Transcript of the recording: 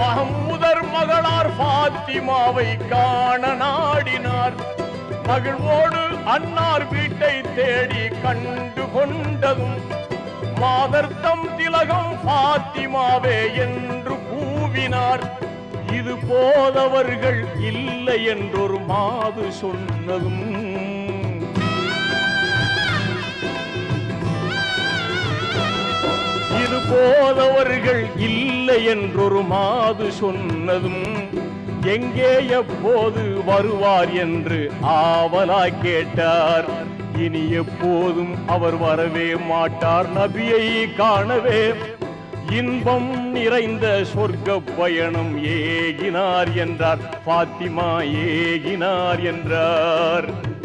மகமுதர் மகளார் பாத்திமாவை காண நாடினார். மகிழ்வோடு அன்னார் வீட்டை தேடி கண்டு கொண்டதும் மாதர்த்தம் திலகம் பாத்திமாவே என்று கூவினார். இது போதவர்கள் இல்லை என்றொரு மாது சொன்னதும் இது போதவர்கள் என்றொரு மாது சொன்னதும் எங்கே எப்போது வருவார் என்று ஆவலாய் கேட்டார். இனி எப்போதும் அவர் வரவே மாட்டார் நபியை காணவே. இன்பம் நிறைந்த சொர்க்க பயணம் ஏகினார் என்றார் பாத்திமா ஏகினார் என்றார்.